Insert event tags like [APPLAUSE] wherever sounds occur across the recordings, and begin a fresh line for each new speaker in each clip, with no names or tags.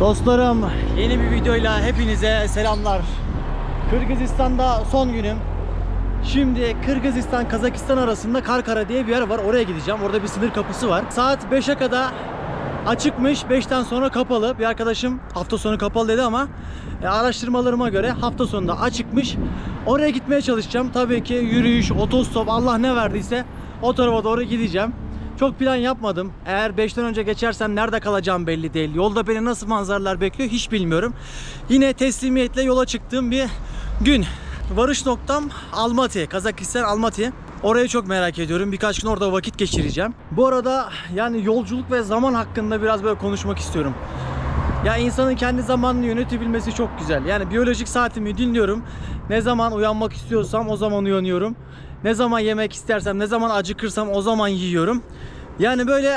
Dostlarım yeni bir videoyla hepinize selamlar. Kırgızistan'da son günüm. Şimdi Kırgızistan Kazakistan arasında Karkara diye bir yer var. Oraya gideceğim. Orada bir sınır kapısı var. Saat 5'e kadar açıkmış. 5'ten sonra kapalı. Bir arkadaşım hafta sonu kapalı dedi ama e, araştırmalarıma göre hafta sonunda açıkmış. Oraya gitmeye çalışacağım. Tabii ki yürüyüş, otostop Allah ne verdiyse o tarafa doğru gideceğim. Çok plan yapmadım. Eğer 5'ten önce geçersem nerede kalacağım belli değil. Yolda beni nasıl manzaralar bekliyor hiç bilmiyorum. Yine teslimiyetle yola çıktığım bir gün. Varış noktam Almaty, Kazakistan Almaty. Orayı çok merak ediyorum. Birkaç gün orada vakit geçireceğim. Bu arada yani yolculuk ve zaman hakkında biraz böyle konuşmak istiyorum. Ya insanın kendi zamanını yönetebilmesi çok güzel. Yani biyolojik saatimi dinliyorum. Ne zaman uyanmak istiyorsam o zaman uyanıyorum. Ne zaman yemek istersem, ne zaman acıkırsam o zaman yiyorum. Yani böyle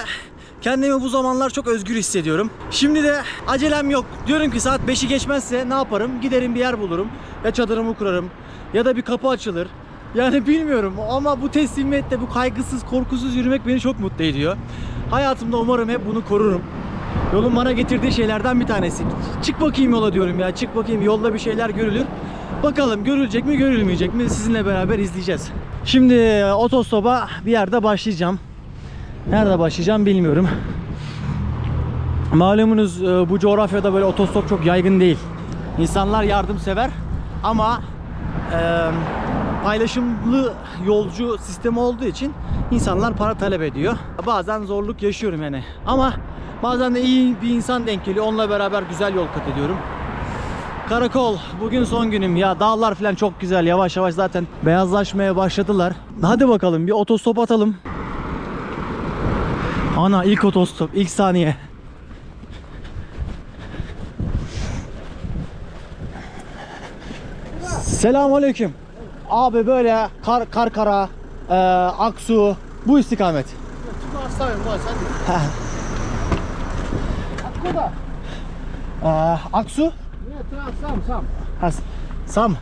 kendimi bu zamanlar çok özgür hissediyorum. Şimdi de acelem yok. Diyorum ki saat 5'i geçmezse ne yaparım? Giderim bir yer bulurum. Ya çadırımı kurarım ya da bir kapı açılır. Yani bilmiyorum ama bu teslimiyetle, bu kaygısız, korkusuz yürümek beni çok mutlu ediyor. Hayatımda umarım hep bunu korurum. Yolun bana getirdiği şeylerden bir tanesi. Çık bakayım yola diyorum ya. Çık bakayım yolda bir şeyler görülür. Bakalım görülecek mi görülmeyecek mi sizinle beraber izleyeceğiz. Şimdi e, otostopa bir yerde başlayacağım. Nerede başlayacağım bilmiyorum. Malumunuz e, bu coğrafyada böyle otostop çok yaygın değil. İnsanlar yardımsever ama e, paylaşımlı yolcu sistemi olduğu için insanlar para talep ediyor. Bazen zorluk yaşıyorum yani. Ama bazen de iyi bir insan denk geliyor. Onunla beraber güzel yol kat ediyorum. Karakol bugün son günüm ya dağlar falan çok güzel yavaş yavaş zaten beyazlaşmaya başladılar. Hadi bakalım bir otostop atalım. Ana ilk otostop ilk saniye. Selamun Aleyküm. Abi böyle kar, Karkara, e, Aksu bu istikamet. [LAUGHS] Aksu.
Sam, sam.
Ha, sam.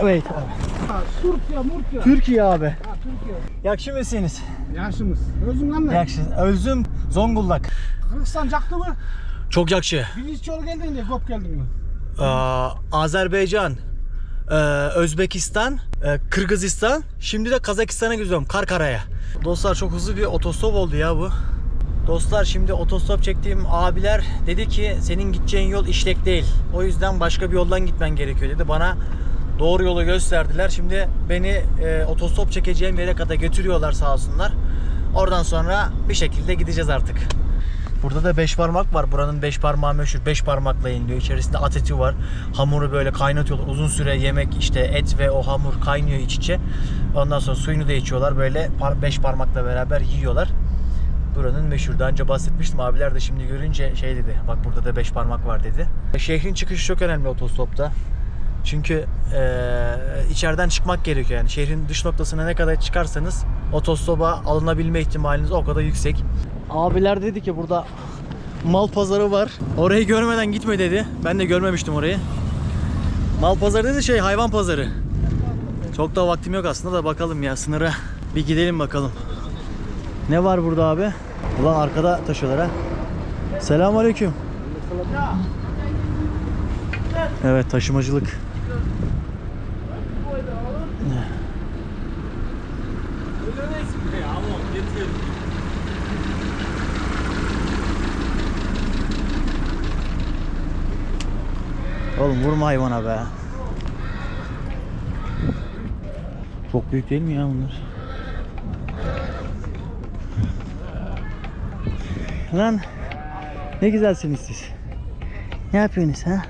Evet abi.
Ha, Türkiye, Murkiye.
Türkiye abi.
Ha, Türkiye.
Yakşı mısınız?
Yaşımız. Özüm lan ne?
Yakşı. Özüm Zonguldak.
Kırgızistan çaktı mı?
Çok yakşı.
Birinci çoğu geldin diye kop geldin mi?
Ee, Azerbaycan, e, Özbekistan, e, Kırgızistan, şimdi de Kazakistan'a gidiyorum Karkara'ya. Dostlar çok hızlı bir otostop oldu ya bu. Dostlar şimdi otostop çektiğim abiler dedi ki senin gideceğin yol işlek değil. O yüzden başka bir yoldan gitmen gerekiyor dedi. Bana doğru yolu gösterdiler. Şimdi beni e, otostop çekeceğim yere kadar götürüyorlar sağ olsunlar. Oradan sonra bir şekilde gideceğiz artık. Burada da beş parmak var. Buranın beş parmağı meşhur. Beş parmakla yeniliyor. İçerisinde at eti var. Hamuru böyle kaynatıyorlar. Uzun süre yemek işte et ve o hamur kaynıyor iç içe. Ondan sonra suyunu da içiyorlar. Böyle beş parmakla beraber yiyorlar. Buranın meşhur. Daha önce bahsetmiştim. Abiler de şimdi görünce şey dedi. Bak burada da beş parmak var dedi. Şehrin çıkışı çok önemli otostopta. Çünkü eee, içeriden çıkmak gerekiyor yani. Şehrin dış noktasına ne kadar çıkarsanız otostopa alınabilme ihtimaliniz o kadar yüksek. Abiler dedi ki burada mal pazarı var. Orayı görmeden gitme dedi. Ben de görmemiştim orayı. Mal pazarı dedi şey hayvan pazarı. Çok da vaktim yok aslında da bakalım ya sınıra bir gidelim bakalım. Ne var burada abi? Ulan arkada taşıyorlar ha. Selamünaleyküm. Evet taşımacılık. Oğlum vurma hayvana be. Çok büyük değil mi ya bunlar? Lan ne güzelsiniz siz. Ne yapıyorsunuz ha?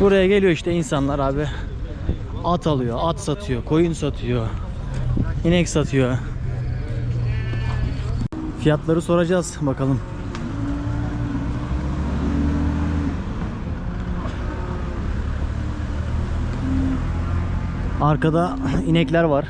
Buraya geliyor işte insanlar abi. At alıyor, at satıyor, koyun satıyor, inek satıyor. Fiyatları soracağız bakalım. Arkada inekler var.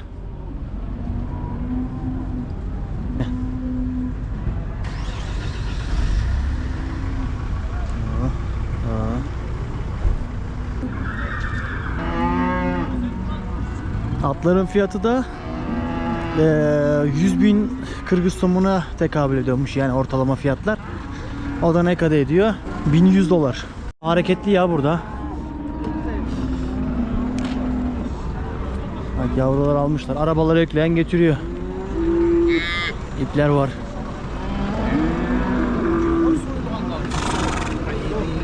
Atların fiyatı da eee 100 bin Kırgız somuna tekabül ediyormuş yani ortalama fiyatlar. O da ne kadar ediyor? 1100 dolar. Hareketli ya burada. Bak yavrular almışlar. Arabaları yükleyen getiriyor. İpler var.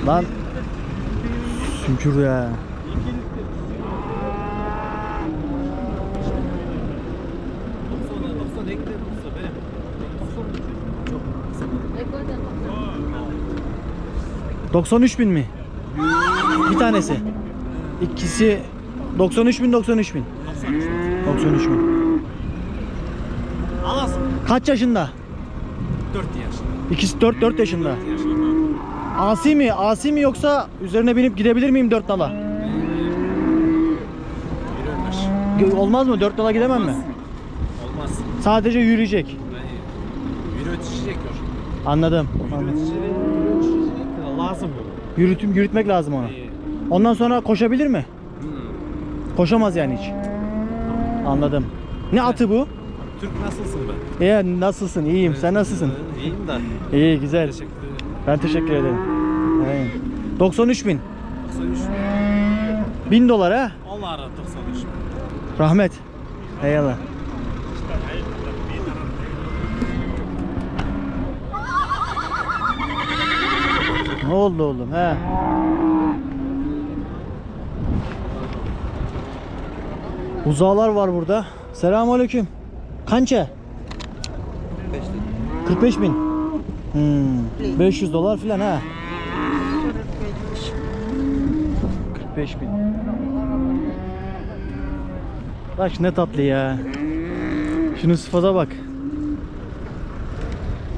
Lan Sümkür ya. ...93 bin mi? Bir tanesi. İkisi 93 bin 93 bin. 93 bin.
Alasın.
Kaç yaşında?
4 yaş.
İkisi 4 4 yaşında. Asi mi? Asi mi yoksa üzerine binip gidebilir miyim 4 nala?
Yürürmüş.
Ge- Olmaz mı? 4 nala gidemem mi?
Olmaz.
Sadece yürüyecek.
Yürütecek.
Anladım.
Yürütecek lazım.
Yürütüm yürütmek lazım.
İyi.
Ondan sonra koşabilir mi?
Hmm.
Koşamaz yani hiç. Anladım. Ne atı bu?
Türk nasılsın be?
İyi nasılsın? İyiyim. Sen nasılsın?
Ee, İyiyim de.
İyi güzel.
Teşekkür ederim.
Ben teşekkür ederim. Aynen. 93 bin.
93.
1000 dolar ha?
Allah ara 93.
Rahmet. Eyvallah. Ne oldu oğlum he? Uzağlar var burada. Selamünaleyküm. Kança? 45 bin. Hmm. 500 dolar filan ha. 45 bin. Bak ne tatlı ya. Şunun sıfata bak.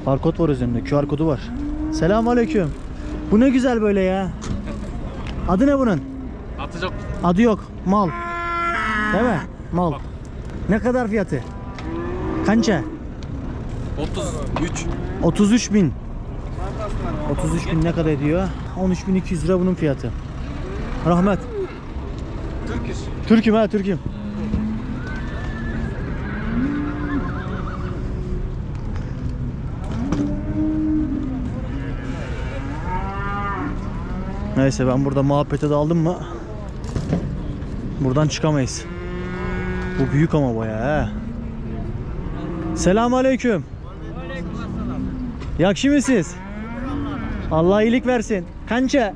Barkod var üzerinde. QR kodu var. Selamünaleyküm. Bu ne güzel böyle ya. Adı ne bunun?
Atacak.
Adı yok. Mal. Değil mi? Mal. Ne kadar fiyatı? Kança?
33.
33 bin. 33 bin ne kadar ediyor? 13.200 lira bunun fiyatı. Rahmet.
Türk iş.
Türk'üm ha Türk'üm. Neyse ben burada muhabbete daldım mı buradan çıkamayız. Bu büyük ama baya he. Selamun aleyküm. Yakşı Allah iyilik versin. Kança?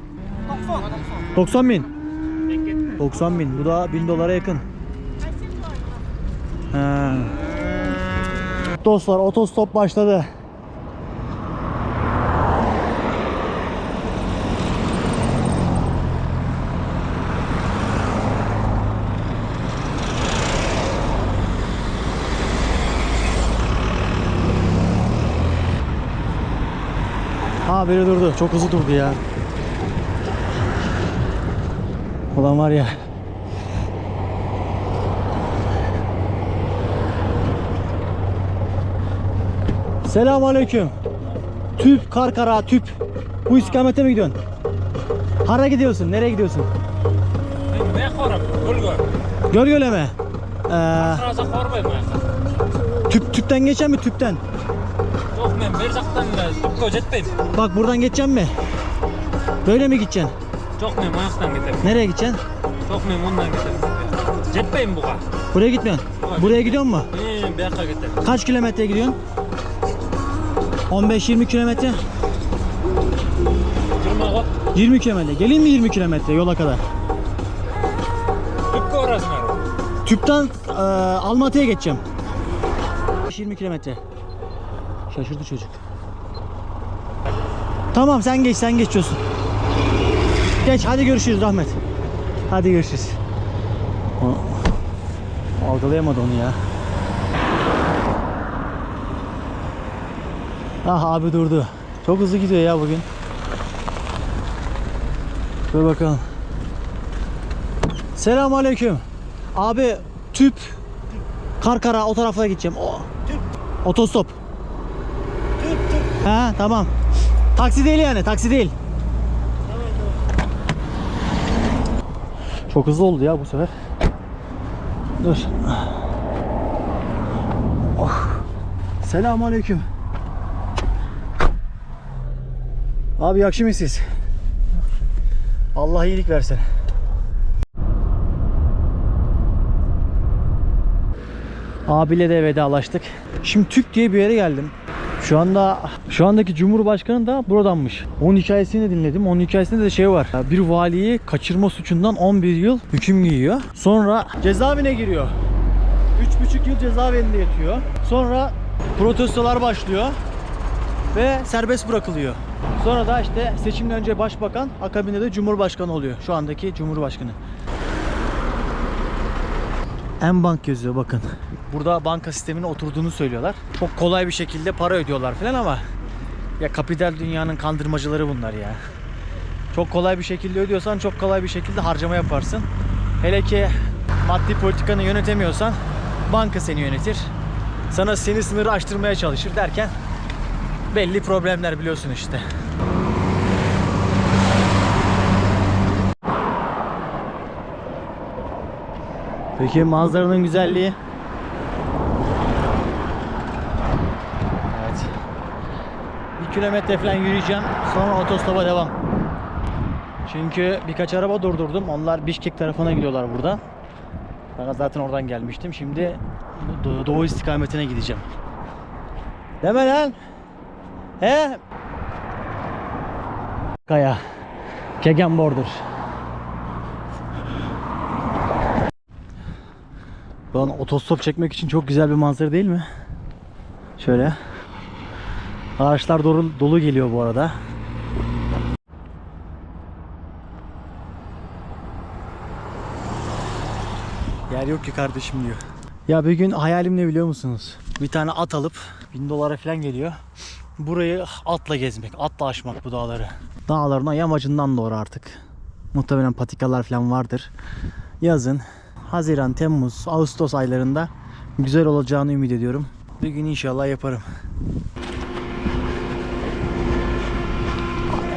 90 bin. 90 bin. Bu da 1000 dolara yakın. Ha. Dostlar otostop başladı. Ha biri durdu. Çok hızlı durdu ya. Ulan var ya. Selamünaleyküm. Tüp, Karkara, tüp. Bu istikamete mi gidiyorsun? Hara gidiyorsun. Nereye gidiyorsun?
Ne korap? Bulgur.
Görgöle mi? Ee, tüp, tüpten geçen mi tüpten?
Yok ben bir zaktan ben. Tüp gözetmeyim.
Bak buradan geçeceğim mi? Böyle mi gideceksin?
Çok muyum ayaktan giderim.
Nereye gideceksin?
Çok muyum ondan giderim. Jetbeyim bu kadar.
Buraya gitmiyorsun. Buraya gidiyor mu?
Ne bir yaka giderim.
Kaç kilometre gidiyorsun? 15-20 kilometre.
Durma o.
20 kilometre. Geleyim mi 20 kilometre yola kadar?
Tüp orasına.
Tüpten e, Almatı'ya geçeceğim. 20 kilometre. Şaşırdı çocuk. Tamam sen geç sen geçiyorsun. Geç hadi görüşürüz Rahmet. Hadi görüşürüz. O, algılayamadı onu ya. Ah abi durdu. Çok hızlı gidiyor ya bugün. Dur bakalım. Selamünaleyküm. Abi tüp Karkara o tarafa gideceğim. O. Otostop. Ha tamam. Taksi değil yani taksi değil. Çok hızlı oldu ya bu sefer. Dur. Selamun aleyküm. Abi yakşı mısınız? Allah iyilik versin. Abiyle de vedalaştık. Şimdi Türk diye bir yere geldim. Şu anda şu andaki Cumhurbaşkanı da buradanmış. Onun hikayesini dinledim. Onun hikayesinde de şey var. Bir valiyi kaçırma suçundan 11 yıl hüküm giyiyor. Sonra cezaevine giriyor. 3,5 yıl cezaevinde yatıyor. Sonra protestolar başlıyor ve serbest bırakılıyor. Sonra da işte seçimden önce başbakan, akabinde de cumhurbaşkanı oluyor. Şu andaki cumhurbaşkanı. En bank yazıyor bakın. Burada banka sistemine oturduğunu söylüyorlar. Çok kolay bir şekilde para ödüyorlar falan ama ya kapital dünyanın kandırmacıları bunlar ya. Çok kolay bir şekilde ödüyorsan çok kolay bir şekilde harcama yaparsın. Hele ki maddi politikanı yönetemiyorsan banka seni yönetir. Sana seni sınırı aştırmaya çalışır derken belli problemler biliyorsun işte. Peki manzaranın güzelliği? Evet. Bir kilometre falan yürüyeceğim. Sonra otostopa devam. Çünkü birkaç araba durdurdum. Onlar Bişkek tarafına gidiyorlar burada. Ben zaten oradan gelmiştim. Şimdi doğu, doğu istikametine gideceğim. Deme lan. He? Kaya. Kegen Border. Lan otostop çekmek için çok güzel bir manzara değil mi? Şöyle. Ağaçlar dolu, dolu geliyor bu arada. Yer yok ki kardeşim diyor. Ya bir gün hayalim ne biliyor musunuz? Bir tane at alıp bin dolara falan geliyor. Burayı atla gezmek, atla aşmak bu dağları. Dağların yamacından doğru artık. Muhtemelen patikalar falan vardır. Yazın Haziran, Temmuz, Ağustos aylarında güzel olacağını ümit ediyorum. Bir gün inşallah yaparım.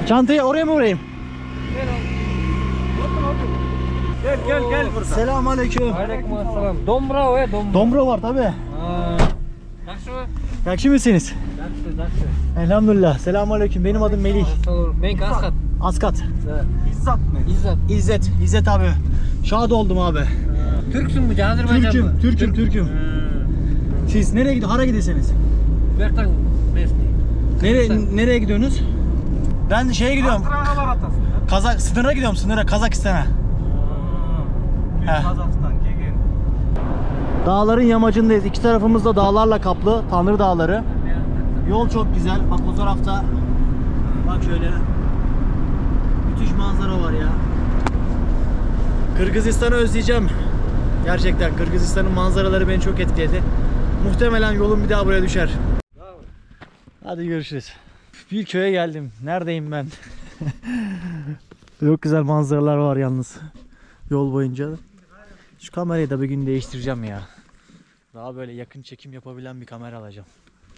Çantayı oraya mı vurayım?
Gel gel gel burada.
Selamun aleyküm.
Aleykümselam. Dombra ve dombra.
Dombro var tabi.
Yakşı mı?
Yakşı mısınız?
Yakşı yakşı.
Elhamdülillah. Selamun aleyküm. Benim adım Melih.
Ben Kaskat.
Askat.
İzzat mı?
İzzet.
İzzet. İzzet abi. Şad oldum abi.
Türksün mü? Azerbaycan
Türk'üm,
mı?
Türk'üm, Türk'üm. Siz nereye gidiyorsunuz? Hara gidesiniz.
Bertan Mesni.
Nereye, nereye gidiyorsunuz? Ben şeye gidiyorum. Kazak sınıra gidiyorum sınıra Kazakistan'a.
Kazakistan, Kegen.
Dağların yamacındayız. İki tarafımız da dağlarla kaplı. Tanrı Dağları. Yol çok güzel. Bak o tarafta bak şöyle. Müthiş manzara var ya. Kırgızistan'ı özleyeceğim. Gerçekten Kırgızistan'ın manzaraları beni çok etkiledi. Muhtemelen yolum bir daha buraya düşer. Hadi görüşürüz. Bir köye geldim. Neredeyim ben? [LAUGHS] çok güzel manzaralar var yalnız. Yol boyunca. Şu kamerayı da bir gün değiştireceğim ya. Daha böyle yakın çekim yapabilen bir kamera alacağım.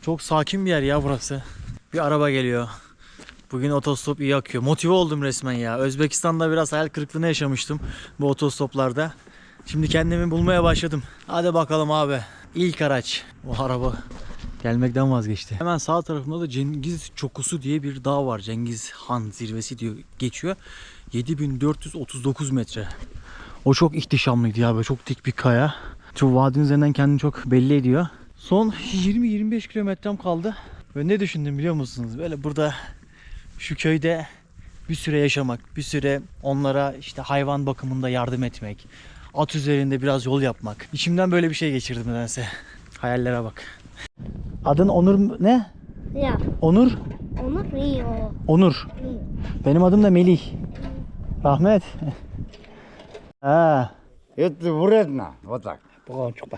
Çok sakin bir yer ya burası. Bir araba geliyor. Bugün otostop iyi akıyor. Motive oldum resmen ya. Özbekistan'da biraz hayal kırıklığına yaşamıştım bu otostoplarda. Şimdi kendimi bulmaya başladım. Hadi bakalım abi. İlk araç. O araba gelmekten vazgeçti. Hemen sağ tarafında da Cengiz Çokusu diye bir dağ var. Cengiz Han zirvesi diyor geçiyor. 7439 metre. O çok ihtişamlıydı ya böyle çok dik bir kaya. Çok vadinin üzerinden kendini çok belli ediyor. Son 20-25 kilometrem kaldı. Ve ne düşündüm biliyor musunuz? Böyle burada şu köyde bir süre yaşamak, bir süre onlara işte hayvan bakımında yardım etmek, at üzerinde biraz yol yapmak. İçimden böyle bir şey geçirdim nedense. Hayallere bak. Adın Onur mu- ne?
Ja,
Onur?
Onur Rio.
Onur. Benim adım da Melih. Rahmet. [LAUGHS] ha.
Это вредно, вот так.
Бұған шықпа.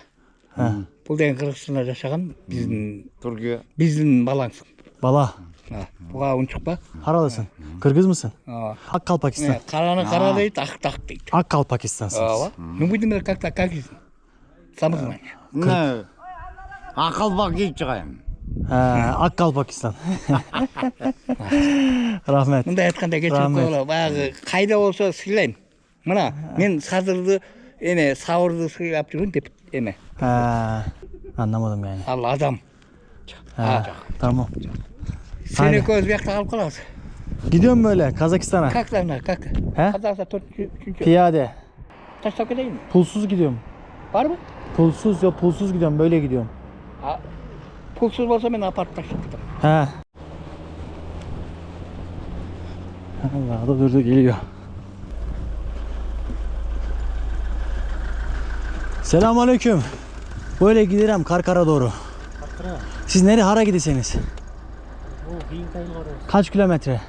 Ha.
Бұл деген Қырғызстанда жасаған біздің
Түркия.
біздің балаңсың.
Bala.
Бұға он шықпа.
Haralısın? Kırgız mısın? Akkal Pakistan.
Қараны қара дейді, ақты ақ дейді.
Akkal Pakistan'sınız.
Ну будем как то как самый знание.
Не, ақылбақ киіп шығайын.
Ha, Akkal Pakistan. Rahmet.
мындай айтқанда кешіріп
Рахмет.
қойғыла баяғы қайда болса сыйлаймын мына мен садырды эме сауырды сыйлап жүрмін деп эме
Ha, anlamadım yani.
ал адам
Ha, tamam.
Seni bekle kalıp kalas.
Gidiyorum böyle Kazakistan'a.
Kalk lan lan kalk.
He?
Kazaksa dört üçüncü.
Piyade.
Taş takı değil mi?
Pulsuz gidiyorum.
Var mı?
Pulsuz yok pulsuz gidiyorum böyle gidiyorum.
Ha. Pulsuz olsa ben apart taş takıdım.
He. Allah da durdu geliyor. Selamun aleyküm. Böyle giderim Karkar'a doğru. Siz nereye hara gideseniz? Kaç kilometre?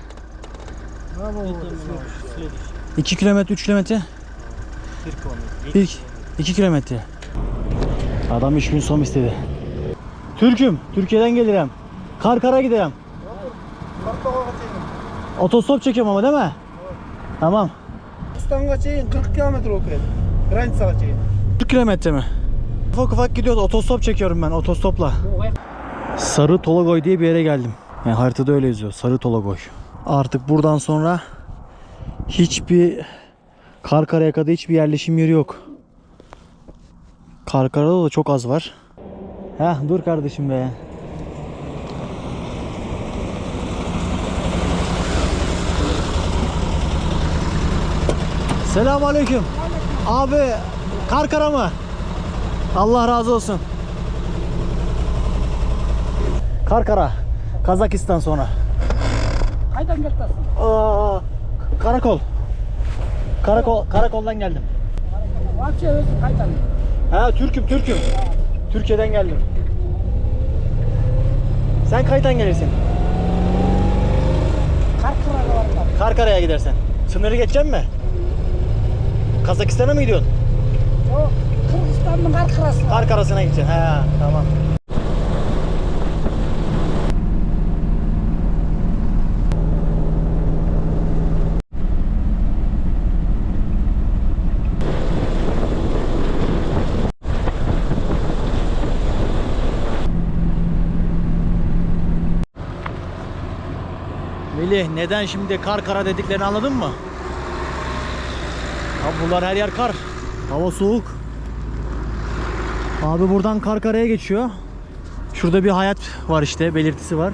2 kilometre, 3 kilometre? 1 2 kilometre. Adam 3 gün son istedi. Türk'üm. Türkiye'den gelirim. Karkar'a giderim. Otostop çekiyorum ama değil mi? Tamam.
Kırgızistan'a çeyin 40 kilometre okuyun. Graniçaga çeyin.
40 kilometre mi? Ufak ufak gidiyoruz. Otostop çekiyorum ben otostopla. Sarı Tolagoy diye bir yere geldim. Yani haritada öyle yazıyor. Sarı Tolagoy. Artık buradan sonra hiçbir Karkara'ya kadar hiçbir yerleşim yeri yok. Karkara'da da çok az var. Heh dur kardeşim be. Selamun aleyküm. Abi Karkara mı? Allah razı olsun. Karkara. Kazakistan sonra.
Haydan gel tas.
Aa, karakol. Karakol karakoldan geldim.
Vapçe özün haydan.
Ha Türk'üm Türk'üm. Türkiye'den geldim. Sen kayıtan gelirsin.
Karkıra'da var lan.
Karkara'ya gidersen. Sınırı geçeceksin mi? Kazakistan'a mı gidiyorsun?
O Kırgızistan'ın Karkıra'sı.
Karkara'sına gideceksin. He tamam. Melih neden şimdi kar kara dediklerini anladın mı? Abi bunlar her yer kar. Hava soğuk. Abi buradan Karkara'ya geçiyor. Şurada bir hayat var işte belirtisi var.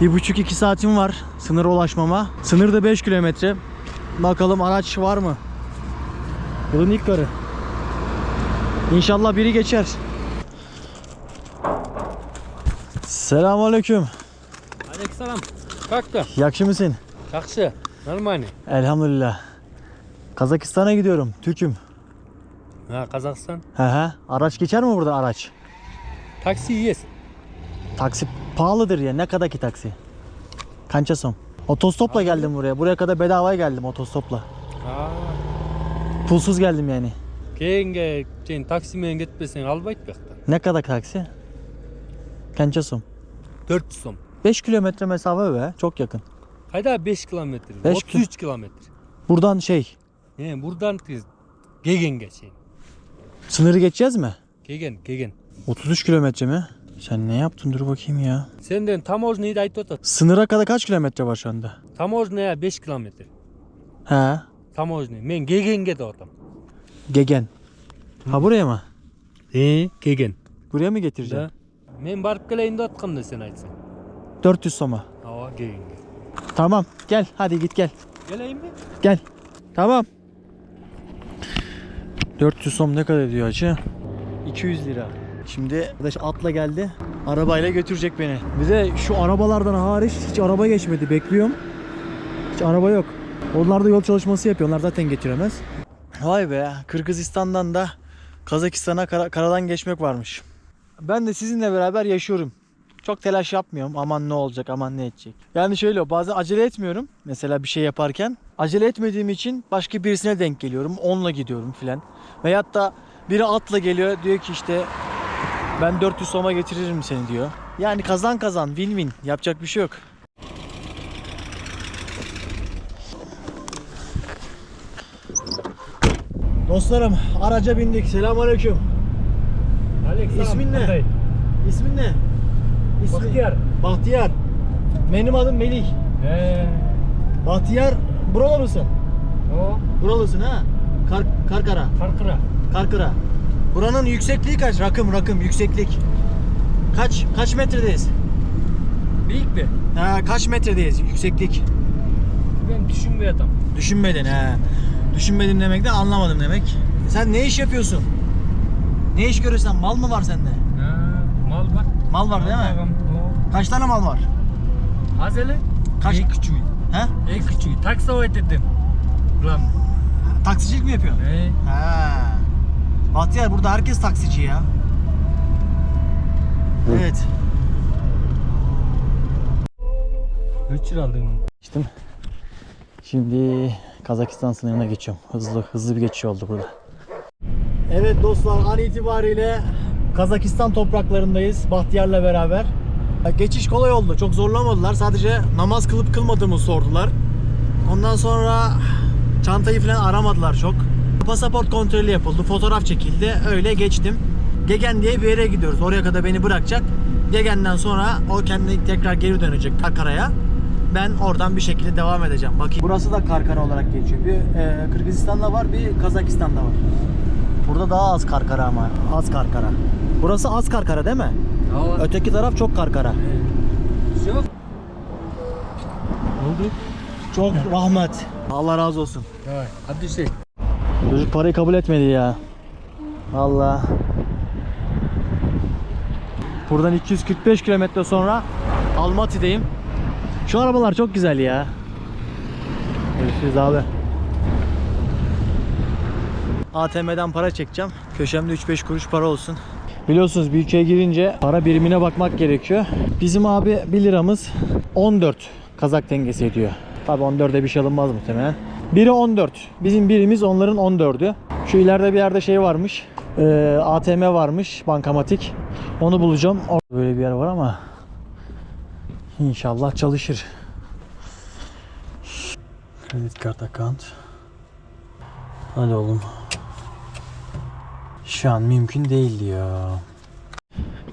Bir buçuk iki saatim var sınıra ulaşmama. Sınır da 5 kilometre. Bakalım araç var mı? Yılın ilk karı. İnşallah biri geçer. Selamünaleyküm.
Aleykümselam. Kalktım.
Yakşı mısın?
Yakşı. Normal.
Elhamdülillah. Kazakistan'a gidiyorum. Türk'üm.
Ha Kazakistan.
He he. Araç geçer mi burada araç?
Taksi yes.
Taksi pahalıdır ya. Ne kadar ki taksi? Kança som? Otostopla Aa. geldim buraya. Buraya kadar bedavaya geldim otostopla.
Aa.
Pulsuz geldim yani.
Kenge, sen taksimen gitmesen albayt
Ne kadar taksi? Kança som?
400 som.
5 kilometre mesafe be. Çok yakın.
Haydi abi 5 kilometre.
Beş
33 kilometre.
Buradan şey.
Ne? Yani buradan Gegen geçeyim.
Sınırı geçeceğiz mi?
Gegen, Gegen.
33 kilometre mi? Sen ne yaptın dur bakayım ya.
Senden tam orijinayı da ayıttı.
Sınıra kadar kaç kilometre var şu anda?
Tam orijinaya 5 kilometre.
He.
Tam orijinayı. Ben Gegen'e de otam.
Gegen. Ha buraya mı?
He, Gegen.
Buraya mı
getireceksin? Ben barıp geleyim de atkım da sen aytsın.
400 soma.
Hava gelin.
Tamam gel hadi git gel.
Geleyim mi?
Gel. Tamam. 400 som ne kadar ediyor acı? 200 lira. Şimdi arkadaş atla geldi. Arabayla götürecek beni. Bir de şu arabalardan hariç hiç araba geçmedi. Bekliyorum. Hiç araba yok. Onlar da yol çalışması yapıyor. Onlar zaten getiremez. Vay be. Kırgızistan'dan da Kazakistan'a kar karadan geçmek varmış. Ben de sizinle beraber yaşıyorum. Çok telaş yapmıyorum. Aman ne olacak, aman ne edecek. Yani şöyle bazen acele etmiyorum. Mesela bir şey yaparken. Acele etmediğim için başka birisine denk geliyorum. Onunla gidiyorum filan. Veyahut da biri atla geliyor diyor ki işte ben 400 soma getiririm seni diyor. Yani kazan kazan, win win. Yapacak bir şey yok. Dostlarım araca bindik. Selamünaleyküm. İsmin ne? İsmin ne? İstiyar.
Bahtiyar.
Benim adım Melih.
He.
Bahtiyar buralı mısın?
O.
Buralısın ha? Kar, karkara.
Karkıra.
Karkıra. Buranın yüksekliği kaç? Rakım rakım yükseklik. Kaç kaç metredeyiz?
Büyük mi?
Ha, kaç metredeyiz yükseklik?
Ben düşünmüyordum.
Düşünmedin he. Düşünmedim demek de anlamadım demek. Sen ne iş yapıyorsun? Ne iş görürsen mal mı var sende?
Ha, mal var.
Mal var değil mi? Kaç tane mal var?
Az hele.
Kaç?
En küçüğü.
Ha?
En küçüğü. Taksi ödedim. Ulan.
Taksicilik mi yapıyorsun?
He.
Ha. Bahtiyar burada herkes taksici ya. Evet.
Kaç lira aldın?
İşte şimdi Kazakistan sınırına geçiyorum. Hızlı hızlı bir geçiş oldu burada. Evet dostlar an itibariyle Kazakistan topraklarındayız Bahtiyar'la beraber. Geçiş kolay oldu. Çok zorlamadılar. Sadece namaz kılıp kılmadığımı sordular. Ondan sonra çantayı falan aramadılar çok. Pasaport kontrolü yapıldı. Fotoğraf çekildi. Öyle geçtim. Gegen diye bir yere gidiyoruz. Oraya kadar beni bırakacak. Gegen'den sonra o kendi tekrar geri dönecek Karkara'ya. Ben oradan bir şekilde devam edeceğim. Bakayım. Burası da Karkara olarak geçiyor. Bir e, Kırgızistan'da var, bir Kazakistan'da var. Burada daha az Karkara ama. Az Karkara. Burası az Karkara değil mi?
Hava.
Öteki taraf çok Karkara.
Yok.
Ne oldu? Çok rahmet. Allah razı olsun.
Vay. Hadi şey.
Çocuk parayı kabul etmedi ya. Valla. Buradan 245 kilometre sonra Almaty'deyim. Şu arabalar çok güzel ya. Görüşürüz abi. ATM'den para çekeceğim. Köşemde 3-5 kuruş para olsun. Biliyorsunuz bir ülkeye girince para birimine bakmak gerekiyor. Bizim abi 1 liramız 14 Kazak tengesi ediyor. Tabi 14'e bir şey alınmaz muhtemelen. Biri 14. Bizim birimiz onların 14'ü. Şu ileride bir yerde şey varmış. Ee, ATM varmış. Bankamatik. Onu bulacağım. Orada böyle bir yer var ama inşallah çalışır. Kredi kart account. Hadi oğlum. Şu an mümkün değil diyor.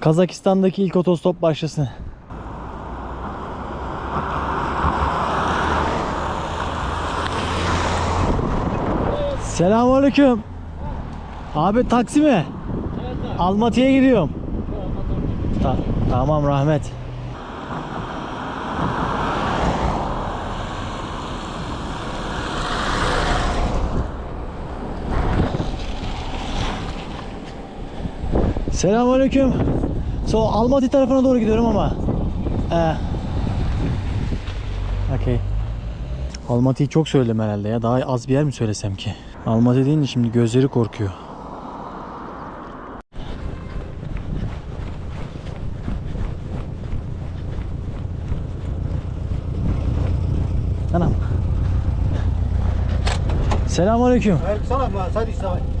Kazakistan'daki ilk otostop başlasın. Selamünaleyküm. Abi taksi mi? Almatı'ya gidiyorum. Ta- tamam rahmet. Selamünaleyküm. So Almaty tarafına doğru gidiyorum ama. Ee. Okey. Almaty'yi çok söyledim herhalde ya. Daha az bir yer mi söylesem ki? Almatı deyince şimdi gözleri korkuyor. Anam. Selamünaleyküm.
Sana.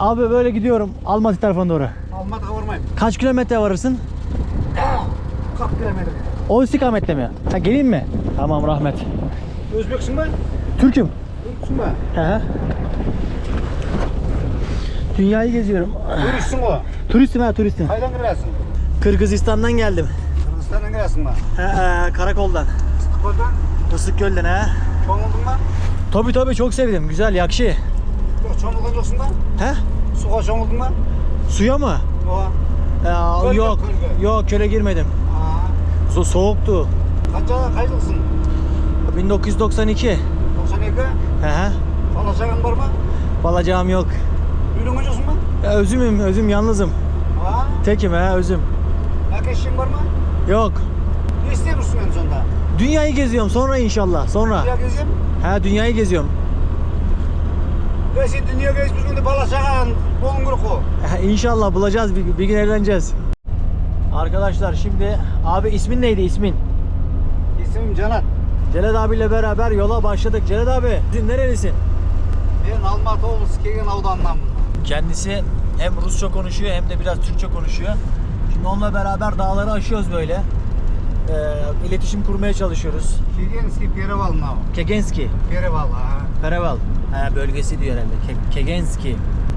Abi böyle gidiyorum Almaty tarafına doğru. Kaç kilometre varırsın?
Kalk giremedim.
O istikamette mi? Ha geleyim mi? Tamam rahmet.
Özbeksin mi?
Türk'üm.
Türksün mü?
He he. Dünyayı geziyorum.
Turistsin o.
Turistim ha turistim.
Haydan giresin?
Kırgızistan'dan geldim.
Kırgızistan'dan giresin mi?
He, he, karakoldan.
Sıkıntı
Isık Göl'den he.
Çoğuldun mu?
Tabi tabi çok sevdim. Güzel yakşı.
Yok çoğuldun yoksun da.
He?
Suğa çoğuldun mu?
Suya mı?
O. Göl
yok.
yok,
köle girmedim.
Aa.
Su soğuktu.
Kaç kaç yılsın?
1992.
92.
He he.
Alacağın var mı?
Balacağım yok.
Ürün ucuz mu?
Ya, özümüm, özüm yalnızım.
Aa.
Tekim he, özüm.
Nakışın var mı?
Yok.
Ne istiyor musun en sonunda?
Dünyayı geziyorum sonra inşallah. Sonra.
Dünya gezeyim.
He dünyayı geziyorum.
Neyse dünya gezmiş şimdi balaşağın.
He, İnşallah bulacağız bir, bir gün evleneceğiz. Arkadaşlar şimdi abi ismin neydi ismin?
İsmim Canat.
Celal abiyle beraber yola başladık. Celal abi sen nerelisin?
Ben Almatı Oğuz Kegen Avdan'dan.
Kendisi hem Rusça konuşuyor hem de biraz Türkçe konuşuyor. Şimdi onunla beraber dağları aşıyoruz böyle. Ee, iletişim kurmaya çalışıyoruz.
Kegenski Pereval.
Kegenski,
Pereval ha.
Pereval ha, bölgesi diyor herhalde. Ke- Kegenski.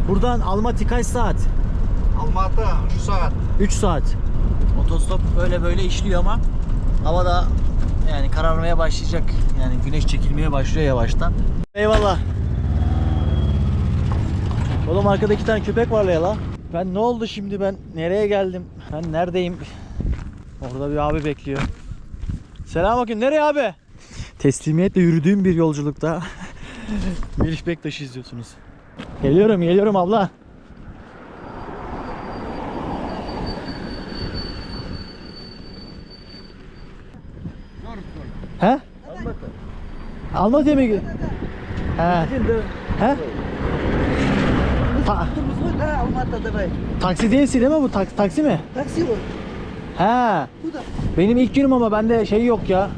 Buradan Almaty kaç saat?
Almatı 3 saat.
3 saat. Otostop böyle böyle işliyor ama hava da yani kararmaya başlayacak. Yani güneş çekilmeye başlıyor yavaştan. Eyvallah. Oğlum arkada iki tane köpek var ya la. Ben ne oldu şimdi ben nereye geldim? Ben neredeyim? Orada bir abi bekliyor. Selamünaleyküm. Nereye abi? Teslimiyetle yürüdüğüm bir yolculukta [LAUGHS] Melih Bektaş'ı izliyorsunuz. Geliyorum, geliyorum abla. He? Almatı'ya mı gidiyor? He. He? Ta- taksi değilsin değil mi bu? Tak- taksi mi?
Taksi var.
He.
Bu da
Benim ilk günüm ama bende şey yok ya.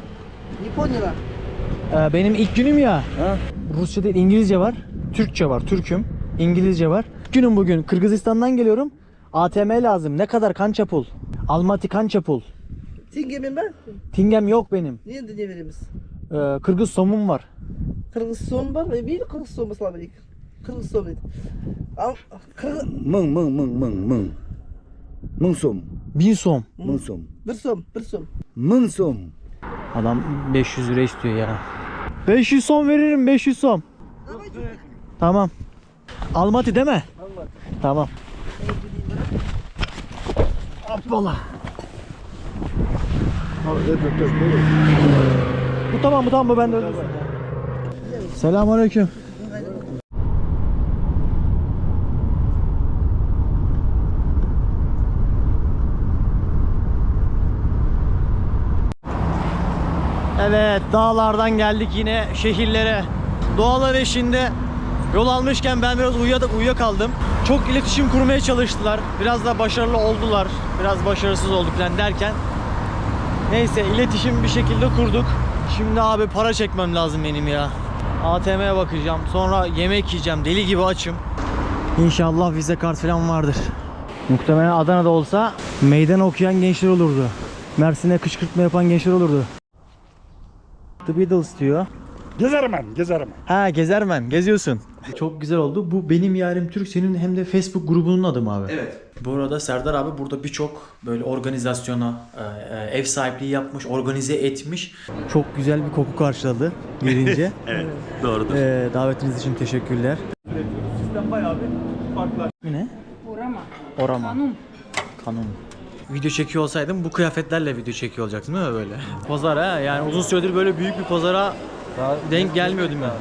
Japonya'da.
Ee, benim ilk günüm ya. Rusça değil İngilizce var. Türkçe var. Türküm. İngilizce var. Günüm bugün. Kırgızistan'dan geliyorum. ATM lazım. Ne kadar kançapul? Almaty kançapul.
Tingemin ben.
Tingem yok benim.
Niye de ne veririz?
Ee, Kırgız somum var.
Kırgızistan var ve bir Kırgızistan mesela bir. Kırgızistan bir. Al, Kırgız,
mừng mừng mừng mừng mừng mừng sum
Bin som.
mừng sum
bir som, bir som.
mừng sum
Adam 500 lira istiyor ya. 500 som veririm 500 som. Tamam. Almaty değil mi? Tamam. Hoppala. Bu tamam bu tamam bu bende öyle. Selamünaleyküm. Evet dağlardan geldik yine şehirlere. Doğalar eşinde yol almışken ben biraz uyuya uyuyakaldım. Çok iletişim kurmaya çalıştılar. Biraz da başarılı oldular. Biraz başarısız olduk falan derken. Neyse iletişim bir şekilde kurduk. Şimdi abi para çekmem lazım benim ya. ATM'ye bakacağım. Sonra yemek yiyeceğim. Deli gibi açım. İnşallah vize kart falan vardır. Muhtemelen Adana'da olsa meydan okuyan gençler olurdu. Mersin'e kışkırtma yapan gençler olurdu. The Beatles diyor.
Gezerim ben, gezerim.
Ha gezermen, geziyorsun. Çok güzel oldu. Bu benim yarim Türk senin hem de Facebook grubunun adı mı abi? Evet. Bu arada Serdar abi burada birçok böyle organizasyona e, e, ev sahipliği yapmış, organize etmiş. Çok güzel bir koku karşıladı gelince. [LAUGHS] evet, doğrudur. davetiniz için teşekkürler. Sistem bayağı bir farklı. Ne? Orama. Orama. Kanun. Kanun. Video çekiyor olsaydım bu kıyafetlerle video çekiyor olacaktım değil mi böyle? Pazar ha yani uzun süredir böyle büyük bir pazara denk gelmiyordum ya.